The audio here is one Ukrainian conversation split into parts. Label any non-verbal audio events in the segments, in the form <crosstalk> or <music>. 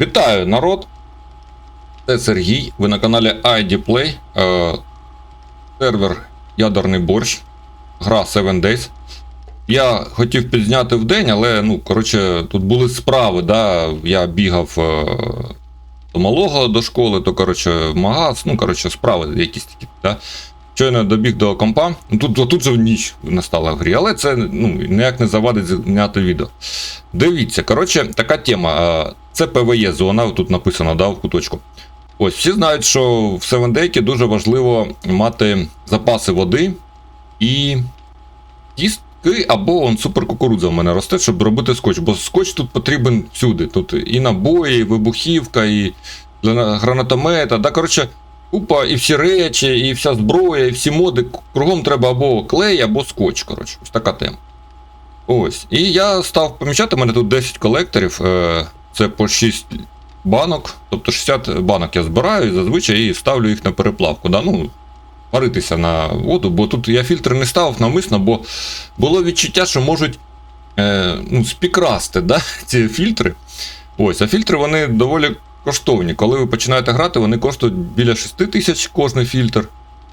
Вітаю, народ! Це Сергій. Ви на каналі ID Play. Е, сервер Ядерний борщ. Гра 7 Days. Я хотів підзняти в день, але ну, коротше, тут були справи. Да? Я бігав е, до малого до школи, то коротше, в магаз, ну, коротше, справи якісь такі. Да? Щойно добіг до компа. Ну, Тут, тут же ніч настала в грі, але це ну, ніяк не завадить зняти відео. Дивіться, коротше, така тема. Це ПВЄ зона, тут написано, да, в куточку. Ось, всі знають, що в 7 Day дуже важливо мати запаси води і кістки або он суперкукурудза в мене росте, щоб робити скотч. Бо скотч тут потрібен всюди. Тут і набої, і вибухівка, і для гранатомета. Да, коротше, купа і всі речі, і вся зброя, і всі моди. Кругом треба або клей, або скотч. Коротше, ось така тема. Ось. І я став помічати, у мене тут 10 колекторів, е, це по 6 банок, тобто 60 банок я збираю і зазвичай і ставлю їх на переплавку. Да? Ну, варитися на воду, бо тут я фільтри не ставив навмисно, бо було відчуття, що можуть е, ну, спікрасти да? <laughs> ці фільтри. Ось, а фільтри вони доволі коштовні. Коли ви починаєте грати, вони коштують біля 6 тисяч кожний фільтр,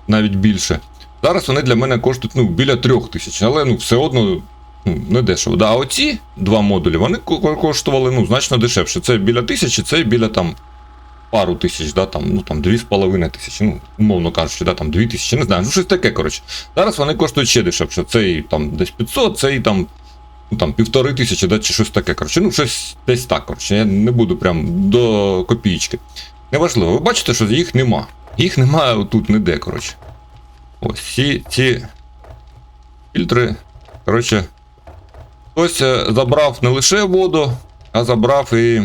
навіть більше. Зараз вони для мене коштують ну, біля 3 тисяч, але ну, все одно не дешево. Да, а оці два модулі вони коштували ну, значно дешевше. Це біля тисячі, це біля там пару тисяч, да, там, ну там дві з половиною тисячі, ну, умовно кажучи, да, там дві тисячі, не знаю, ну щось таке, коротше. Зараз вони коштують ще дешевше. Цей там десь 500, цей там. Ну, там півтори тисячі, да, чи щось таке. Коротше, ну, щось десь так. Коротше, я не буду прям до копійки. Неважливо, ви бачите, що їх нема. Їх немає тут ніде, коротше. Ось ці, ці фільтри. Коротше, хтось е, забрав не лише воду, а забрав і,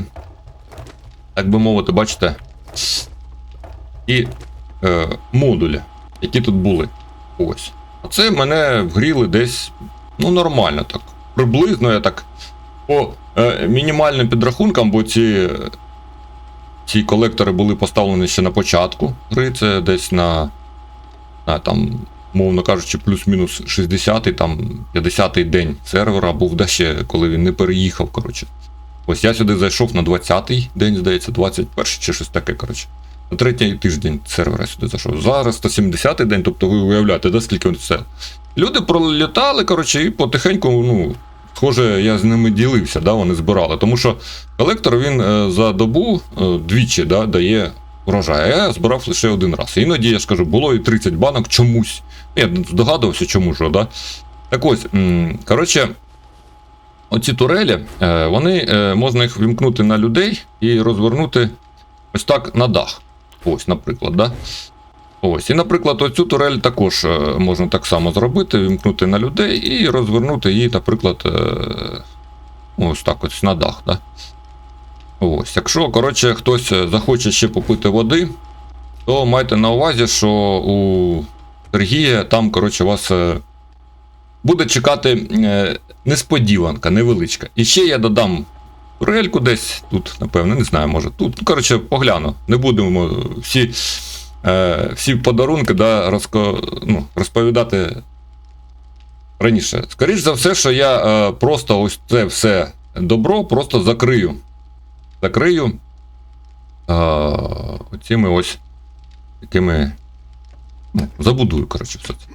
так би мовити, бачите, і е, модулі, які тут були. Ось. А це мене вгріли десь, ну, нормально так. Приблизно я так. По е, мінімальним підрахункам, бо ці, ці колектори були поставлені ще на початку гри, це десь на, на там, мовно кажучи, плюс-мінус 60-й, там 50-й день сервера був, да ще коли він не переїхав. коротше. Ось я сюди зайшов на 20-й день, здається, 21-й чи щось таке, коротше. На третій тиждень сервера сюди зайшов. Зараз 170-й день, тобто ви уявляєте, да, скільки це. Люди пролітали, коротше, і потихеньку, ну, схоже, я з ними ділився, да, вони збирали. Тому що колектор він е, за добу е, двічі да, дає врожай, а я збирав лише один раз. Іноді я ж кажу, було і 30 банок чомусь. Я здогадувався, чому ж, да. Так ось, коротше, оці турелі, е, вони е, можна їх вімкнути на людей і розвернути ось так на дах. Ось, наприклад, да. Ось, і, наприклад, оцю турель також е, можна так само зробити, вімкнути на людей і розвернути її, наприклад, ось так ось на дах. Да? Ось, якщо, коротше, хтось е, захоче ще попити води, то майте на увазі, що у Сергія там, коротше, вас е, буде чекати е, несподіванка, невеличка. І ще я додам турельку десь тут, напевно, не знаю, може тут. Ну, коротше, погляну. Не будемо всі всі подарунки да, розко, ну, розповідати раніше. Скоріше за все, що я просто ось це все добро просто закрию. Закрию е, оціми ось такими. Ну, забудую, коротше, все це.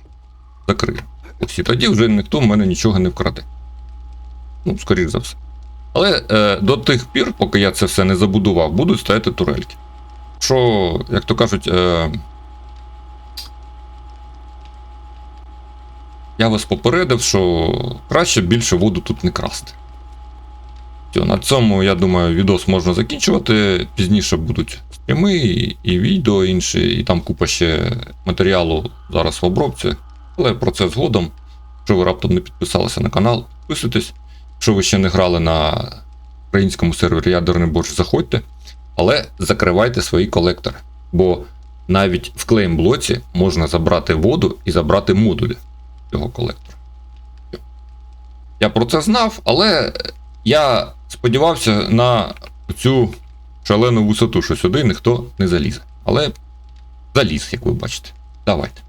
Закрию. Ось і тоді вже ніхто в мене нічого не вкраде. Ну, скоріш за все. Але е, до тих пір, поки я це все не забудував, будуть стояти турельки. Що, як то кажуть, е, я вас попередив, що краще більше воду тут не красти. Все, на цьому, я думаю, відос можна закінчувати. Пізніше будуть стріми і, і відео інші, і там купа ще матеріалу зараз в обробці. Але про це згодом. Якщо ви раптом не підписалися на канал, підписуйтесь. Якщо ви ще не грали на українському сервері Ядерний борщ, заходьте. Але закривайте свої колектори. Бо навіть в клейм-блоці можна забрати воду і забрати модулі цього колектора. Я про це знав, але я сподівався на цю шалену висоту, що сюди ніхто не залізе. Але заліз, як ви бачите. Давайте.